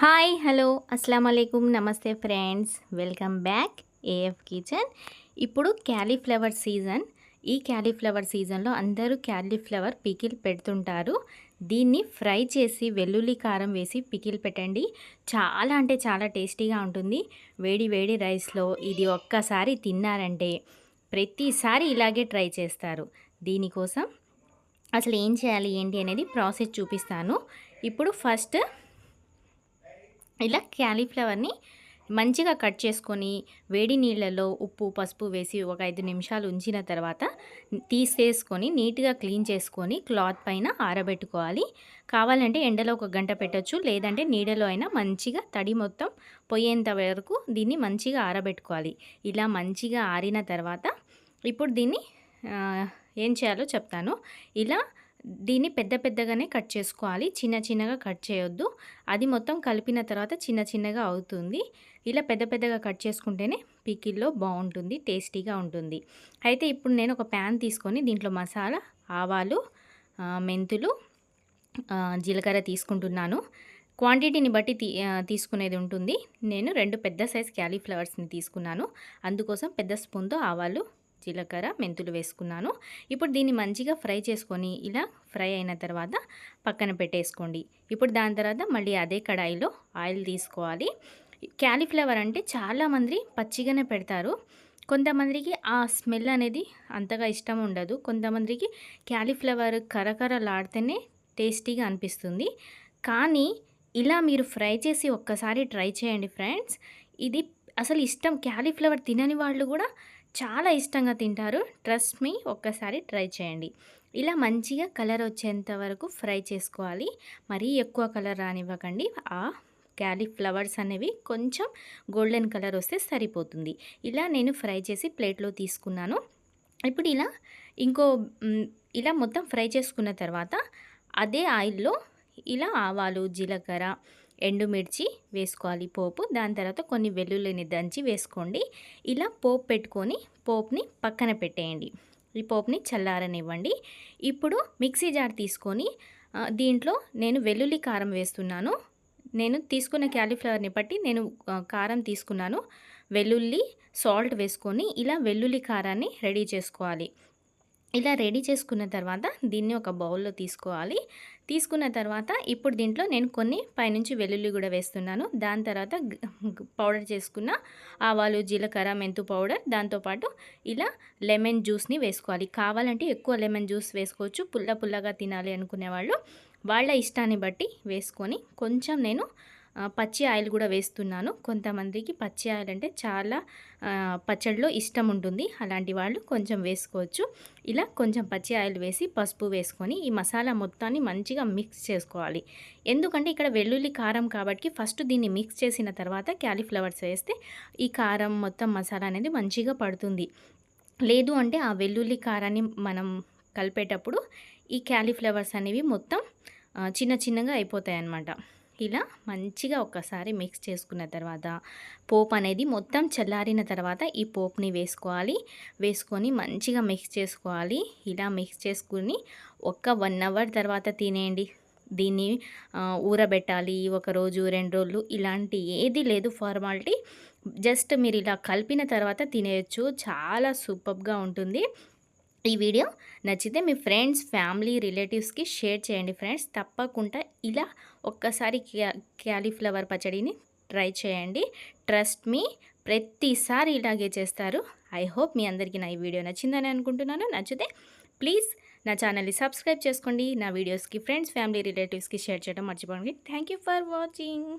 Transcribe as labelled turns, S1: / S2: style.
S1: Hi hello అస్సలం అయికం నమస్తే friends. Welcome back AF kitchen. ఇప్పుడు క్యాలీఫ్లవర్ సీజన్. ఈ క్యాలీఫ్లవర్ సీజన్లో అందరూ క్యాలీఫ్లవర్ పికిల్ పెడుతుంటారు. దీన్ని ఫ్రై చేసి వెల్లుల్లి కారం వేసి పికిల్ పెట్టండి. చాలా అంటే చాలా టేస్టీగా ఉంటుంది. వేడి వేడి రైస్లో ఇది ఒక్కసారి తిన్నారంటే ప్రతిసారి ఇలాగే ట్రై చేస్తారు. దీనికోసం అసలు ఏం చేయాలి ఏంటి అనేది ప్రాసెస్ చూపిస్తాను. ఇప్పుడు ఫస్ట్ ఇలా క్యాలీఫ్లవర్ని మంచిగా కట్ చేసుకొని వేడి నీళ్ళలో ఉప్పు పసుపు వేసి ఒక ఐదు నిమిషాలు ఉంచిన తర్వాత తీసేసుకొని నీట్గా క్లీన్ చేసుకొని క్లాత్ పైన ఆరబెట్టుకోవాలి. కావాలంటే ఎండలో ఒక గంట పెట్టచ్చు లేదంటే నీడలో అయినా మంచిగా తడి మొత్తం పోయేంత వరకు దీన్ని మంచిగా ఆరబెట్టుకోవాలి. ఇలా మంచిగా ఆరిన తర్వాత ఇప్పుడు దీన్ని ఏం చేయాలో చెప్తాను. ఇలా దీన్ని పెద్ద పెద్దగానే కట్ చేసుకోవాలి. చిన్న చిన్నగా కట్ చేయొద్దు. అది మొత్తం కలిపిన తర్వాత చిన్న చిన్నగా అవుతుంది. ఇలా పెద్ద పెద్దగా కట్ చేసుకుంటేనే పికిల్లో బాగుంటుంది టేస్టీగా ఉంటుంది. అయితే ఇప్పుడు నేను ఒక ప్యాన్ తీసుకొని దీంట్లో మసాలా ఆవాలు మెంతులు జీలకర్ర తీసుకుంటున్నాను. క్వాంటిటీని బట్టి తీ తీసుకునేది ఉంటుంది. నేను రెండు పెద్ద సైజ్ క్యాలీఫ్లవర్స్ని తీసుకున్నాను. అందుకోసం పెద్ద స్పూన్తో ఆవాలు జీలకర్ర మెంతులు వేసుకున్నాను. ఇప్పుడు దీన్ని మంచిగా ఫ్రై చేసుకొని ఇలా ఫ్రై అయిన తర్వాత పక్కన పెట్టేసుకోండి. ఇప్పుడు దాని తర్వాత మళ్ళీ అదే కడాయిలో ఆయిల్ తీసుకోవాలి. క్యాలీఫ్లవర్ అంటే చాలామంది పచ్చిగానే పెడతారు. కొంతమందికి ఆ స్మెల్ అనేది అంతగా ఇష్టం ఉండదు. కొంతమందికి క్యాలీఫ్లవర్ కరకరలాడితేనే టేస్టీగా అనిపిస్తుంది. కానీ ఇలా మీరు ఫ్రై చేసి ఒక్కసారి ట్రై చేయండి ఫ్రెండ్స్. ఇది అసలు ఇష్టం. క్యాలీఫ్లవర్ తినని వాళ్ళు కూడా చాలా ఇష్టంగా తింటారు. ట్రస్ట్ మీ ఒక్కసారి ట్రై చేయండి. ఇలా మంచిగా కలర్ వచ్చేంత వరకు ఫ్రై చేసుకోవాలి. మరీ ఎక్కువ కలర్ రానివ్వకండి. ఆ క్యాలీఫ్లవర్స్ అనేవి కొంచెం గోల్డెన్ కలర్ వస్తే సరిపోతుంది. ఇలా నేను ఫ్రై చేసి ప్లేట్లో తీసుకున్నాను. ఇప్పుడు ఇలా ఇంకో ఇలా మొత్తం ఫ్రై చేసుకున్న తర్వాత అదే ఆయిల్లో ఇలా ఆవాలు జీలకర్ర ఎండుమిర్చి వేసుకోవాలి పోపు. దాని తర్వాత కొన్ని వెల్లుల్లిని దంచి వేసుకోండి. ఇలా పోపు పెట్టుకొని పోపుని పక్కన పెట్టేయండి. ఈ పోపుని చల్లారనివ్వండి. ఇప్పుడు మిక్సీ జార్ తీసుకొని దీంట్లో నేను వెల్లుల్లి కారం వేస్తున్నాను. నేను తీసుకున్న క్యాలీఫ్లవర్ని బట్టి నేను కారం తీసుకున్నాను. వెల్లుల్లి సాల్ట్ వేసుకొని ఇలా వెల్లుల్లి కారాన్ని రెడీ చేసుకోవాలి. ఇలా రెడీ చేసుకున్న తర్వాత దీన్ని ఒక బౌల్లో తీసుకోవాలి. తీసుకున్న తర్వాత ఇప్పుడు దీంట్లో నేను కొన్ని పైనుంచి వెల్లుల్లి కూడా వేస్తున్నాను. దాని తర్వాత పౌడర్ చేసుకున్న ఆవాలు జీలకర్ర మెంతు పౌడర్ దాంతోపాటు ఇలా లెమన్ జ్యూస్ని వేసుకోవాలి. కావాలంటే ఎక్కువ లెమన్ జ్యూస్ వేసుకోవచ్చు. పుల్ల పుల్లగా తినాలి అనుకునే వాళ్ళు వాళ్ళ ఇష్టాన్ని బట్టి వేసుకొని కొంచెం నేను పచ్చి ఆయిల్ కూడా వేస్తున్నాను. కొంతమందికి పచ్చి ఆయిల్ అంటే చాలా పచ్చడిలో ఇష్టం ఉంటుంది. అలాంటి వాళ్ళు కొంచెం వేసుకోవచ్చు. ఇలా కొంచెం పచ్చి ఆయిల్ వేసి పసుపు వేసుకొని ఈ మసాలా మొత్తాన్ని మంచిగా మిక్స్ చేసుకోవాలి. ఎందుకంటే ఇక్కడ వెల్లుల్లి కారం కాబట్టి ఫస్ట్ దీన్ని మిక్స్ చేసిన తర్వాత క్యాలీఫ్లవర్స్ వేస్తే ఈ కారం మొత్తం మసాలా అనేది మంచిగా పడుతుంది. లేదు అంటే ఆ వెల్లుల్లి కారాన్ని మనం కలిపేటప్పుడు ఈ క్యాలీఫ్లవర్స్ అనేవి మొత్తం చిన్న చిన్నగా అయిపోతాయి అన్నమాట ఇలా మంచిగా ఒక్కసారి మిక్స్ చేసుకున్న తర్వాత పోపు అనేది మొత్తం చల్లారిన తర్వాత ఈ పోపుని వేసుకోవాలి. వేసుకొని మంచిగా మిక్స్ చేసుకోవాలి. ఇలా మిక్స్ చేసుకుని ఒక వన్ అవర్ తర్వాత తినేయండి. దీన్ని ఊరబెట్టాలి. ఒక రోజు రెండు రోజులు ఇలాంటి ఏది లేదు ఫార్మాలిటీ. జస్ట్ మీరు ఇలా కలిపిన తర్వాత తినేయచ్చు. చాలా సూపర్గా ఉంటుంది. ఈ వీడియో నచ్చితే మీ ఫ్రెండ్స్ ఫ్యామిలీ రిలేటివ్స్కి షేర్ చేయండి ఫ్రెండ్స్. తప్పకుండా ఇలా ఒక్కసారి క్యాలీఫ్లవర్ పచ్చడిని ట్రై చేయండి. ట్రస్ట్ మీ ప్రతిసారి ఇలాగే చేస్తారు. ఐ హోప్ మీ అందరికీ నా ఈ వీడియో నచ్చిందని అనుకుంటున్నాను. నచ్చితే ప్లీజ్ నా ఛానల్ని సబ్స్క్రైబ్ చేసుకోండి. నా వీడియోస్కి ఫ్రెండ్స్ ఫ్యామిలీ రిలేటివ్స్కి షేర్ చేయడం మర్చిపోండి థ్యాంక్ ఫర్ వాచింగ్.